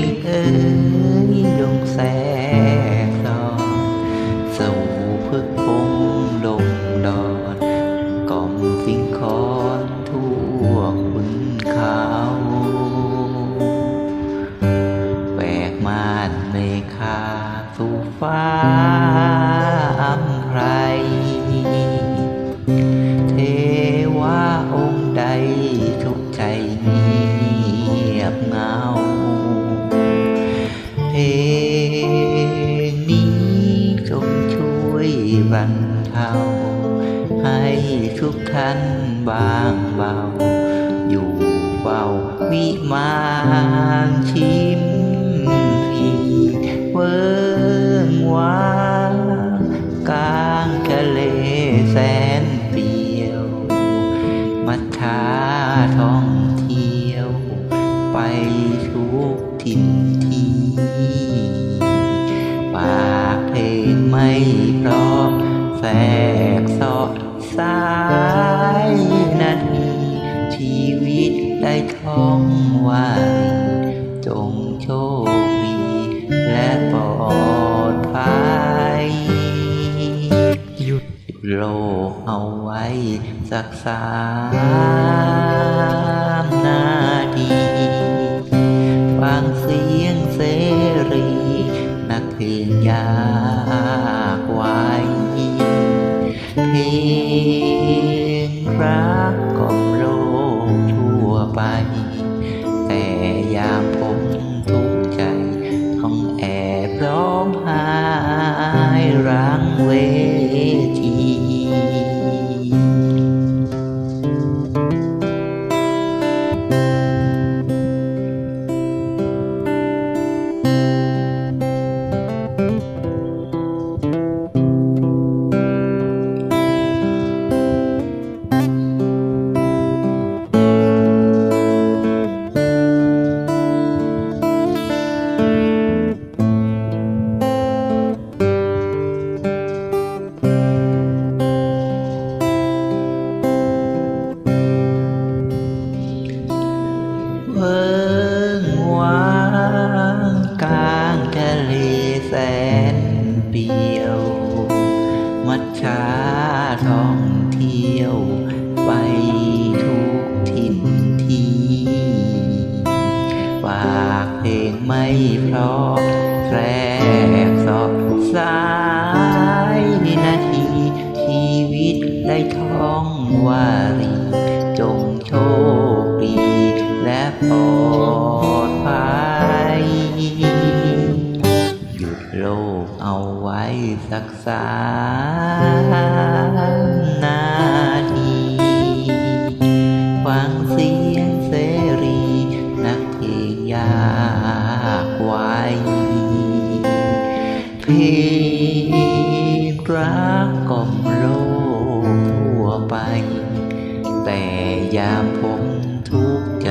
งเอ้ยดงแสงสอสู่พึกพงดงดอนกล่อมสิงคอนทั่วขุนเขาแหวกมานเมฆาสู่ฟ้า นี้จงช่วยบรรเทาให้ทุกท่านบางเบา อยู่เฝ้าวิมานชิมพีเวิ้งว้ากลางทะเลแสนเปลี่ยว มัทาท่องเที่ยวไปทุก ถิ่นที่ปากเพลงไม่เพราะแสกสอดสายนาทีชีวิตได้ท่องว่าจงโชคดีและปลอดภัยหยุดโลกเอาไว้สักสามากไว้เพลงรักของโลกทั่วไป แต่ยามผม เวิ้งว้างกลางทะเลแสนเปลี่ยว มัดชาท่องเที่ยวไปทุกถิ่นที่ฝากเพลงไม่เพราะแทรกสอบสายนาทีชีวิตได้ท่อ โลกเอาไว้สักสามนาทีฟังเสียงเสรี นักเพลงยากไว้เพลงรักกล่อมโลกทั่วไป แต่ยามผมทุกข์ใจ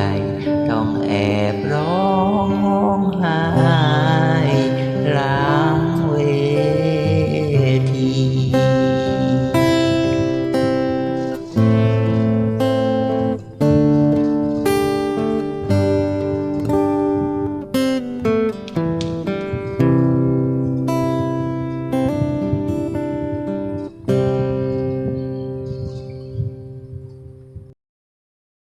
ต้องแอบร้องห